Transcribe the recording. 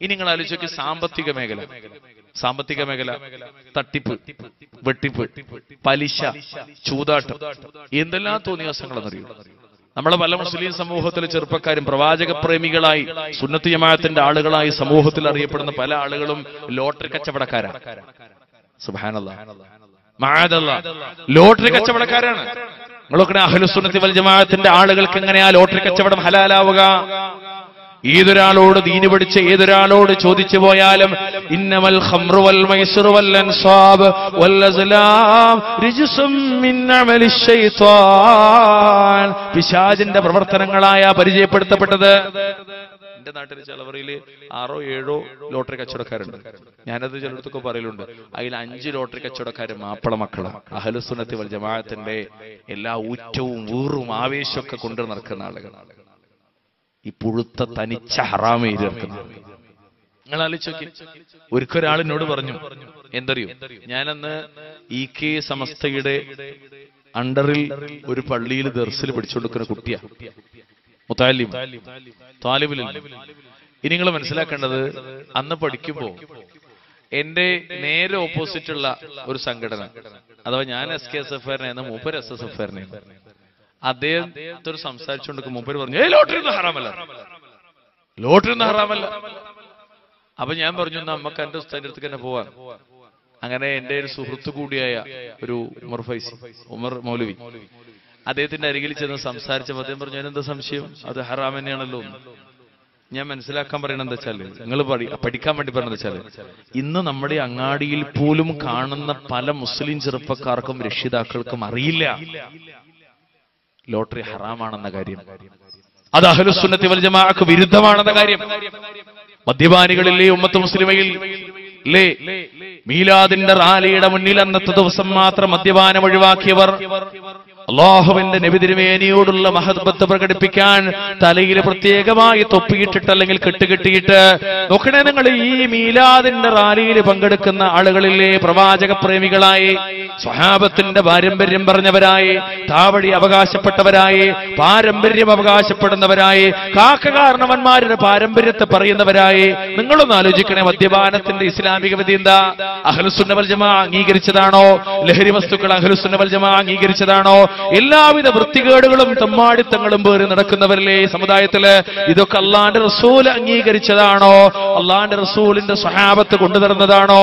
ഇനി നിങ്ങൾ ആലോചിച്ചു സാമ്പത്തിക മേഖല. സാമ്പത്തിക മേഖല തട്ടിപ്പ് വെട്ടിപ്പ് പലിശ ചൂതാട്ടം എന്തെല്ലാം തോന്നിയാസങ്ങളെന്നറിയോ നമ്മളെ പല മുസ്ലിം സമൂഹത്തിലെ ചെറുപ്പക്കാരും പ്രവാചക പ്രേമികളായി സുന്നത്ത് ജമാഅത്തിന്റെ ആളുകളായി സമൂഹത്തിൽ അറിയപ്പെടുന്ന പല ആളുകളും ലോട്ടറി കച്ചവടക്കാരാണ് സുബാനല്ല മഹാദല്ല ലോട്ടറി കച്ചവടക്കാരാണ്. നിങ്ങളൊക്കെ അഹലുസുന്നത്തി വൽ ജമാഅത്തിന്റെ ആളുകൾക്ക് എങ്ങനെയാ ലോട്ടറി കച്ചവടം ഹലാലാവുക? ഏതൊരാളോട് ദീന് പഠിച്ച ഏതൊരാളോട് ചോദിച്ചു പോയാലും അൻസാബ് പിശാചിന്റെ പ്രവർത്തനങ്ങളായ പരിചയപ്പെടുത്തപ്പെട്ടത് എന്റെ നാട്ടിൽ ചിലവറിയിൽ ആറോ ഏഴോ ലോട്ടറി കച്ചവടക്കാരുണ്ട്. ഞാനത് ചിലടത്തൊക്കെ പറയലുണ്ട്. അതിൽ അഞ്ച് ലോട്ടറി കച്ചവടക്കാർ മാപ്പിള മക്കളാണ് അഹലുസുനത്തി വൽ ജമാഅത്തിന്റെ എല്ലാ ഊറ്റവും വീറും ആവേശമൊക്കെ കൊണ്ടു നടക്കുന്ന ആളുകളാണ്. ഈ പുഴുത്ത തനിച്ച ഹറാമയിൽ ഇറക്കുന്ന നിങ്ങൾ ആലോചിച്ച് ഒരിക്കൊരാൾ എന്നോട് പറഞ്ഞു എന്തറിയോ? ഞാനന്ന് ഇ കെ സമസ്തയുടെ അണ്ടറിൽ ഒരു പള്ളിയിൽ ദർസിൽ പിടിച്ചുകൊടുക്കുന്ന കുട്ടിയാ. മുത്താലിം താലിബിൽ ഇനി നിങ്ങൾ മനസ്സിലാക്കേണ്ടത് അന്ന് പഠിക്കുമ്പോ എന്റെ നേരെ ഓപ്പോസിറ്റ് ഉള്ള ഒരു സംഘടന അഥവാ ഞാൻ എസ് കെ എസ് എഫ് ആറിനെ മൂപ്പർ എസ് എസ് എഫ് ആറിനെ അദ്ദേഹത്തോട് സംസാരിച്ചുകൊണ്ട് മൂപ്പര് പറഞ്ഞു ഏ ലോട്ടറി ഒന്നും ഹറാമല്ല. ലോട്ടറി ഒന്നും ഹറാമല്ല. അപ്പൊ ഞാൻ പറഞ്ഞു നമുക്ക് എന്റെ ഉസ്താന്റെ അടുത്ത് തന്നെ പോവാൻ അങ്ങനെ എന്റെ ഒരു സുഹൃത്തു കൂടിയായ ഒരു ഉമർ ഫൈസ് ഉമർ മൗലവി. അദ്ദേഹത്തിന്റെ അരികിൽ ചെന്ന് സംസാരിച്ചപ്പോൾ അദ്ദേഹം പറഞ്ഞു എന്താ സംശയം? അത് ഹറാം തന്നെയാണല്ലോ. ഞാൻ മനസ്സിലാക്കാൻ പറയണത് എന്താ വെച്ചാൽ നിങ്ങൾ പഠിക്കാൻ വേണ്ടി പറഞ്ഞത് വെച്ചാൽ ഇന്ന് നമ്മുടെ അങ്ങാടിയിൽ പോലും കാണുന്ന പല മുസ്ലിം ചെറുപ്പക്കാർക്കും രക്ഷിതാക്കൾക്കും അറിയില്ല. ലോട്ടറി ഹറാമാണെന്ന കാര്യം. അത് അഹലുസുന്നത്തി വൽ ജമാഅക്ക് വിരുദ്ധമാണെന്ന കാര്യം. മദ്യപാനികളില്ലേ ഉമ്മത്ത് മുസ്ലിമയിൽ ലേ മീലാദിന്റെ റാലിയുടെ മുന്നിൽ അന്നത്തെ ദിവസം മാത്രം മദ്യപാനം ഒഴിവാക്കിയവർ. അള്ളാഹുവിന്റെ നബി മഹത്വത്ത് പ്രകടിപ്പിക്കാൻ തലയിൽ പ്രത്യേകമായി തൊപ്പിയിട്ടിട്ട് അല്ലെങ്കിൽ കെട്ടുകെട്ടിയിട്ട് നോക്കണേ നിങ്ങൾ ഈ മീലാദിന്റെ റാലിയിൽ പങ്കെടുക്കുന്ന ആളുകളിലെ പ്രവാചക പ്രേമികളായി സ്വഹാബത്തിന്റെ പാരമ്പര്യം പറഞ്ഞവരായി താവടി അവകാശപ്പെട്ടവരായി പാരമ്പര്യം അവകാശപ്പെടുന്നവരായി കാക്കകാരണവന്മാരുടെ പാരമ്പര്യത്തെ പറയുന്നവരായി. നിങ്ങളൊന്ന് ആലോചിക്കണേ മദ്യപാനത്തിന്റെ ഇസ്ലാമിക വിധി എന്താ? അഹലുസുന്നവൽ ജമാ അംഗീകരിച്ചതാണോ? ലഹരി വസ്തുക്കൾ അഹലുസുന്നവൽ ജമാ അംഗീകരിച്ചതാണോ? എല്ലാവിധ വൃത്തികേടുകളും തെമ്മാടിത്തങ്ങളും പേറി നടക്കുന്നവരിലെ സമുദായത്തിൽ ഇതൊക്കെ അള്ളാന്റെ റസൂൽ അംഗീകരിച്ചതാണോ? അള്ളാന്റെ റസൂലിന്റെ സ്വഹാബത്ത് കൊണ്ടുതരുന്നതാണോ?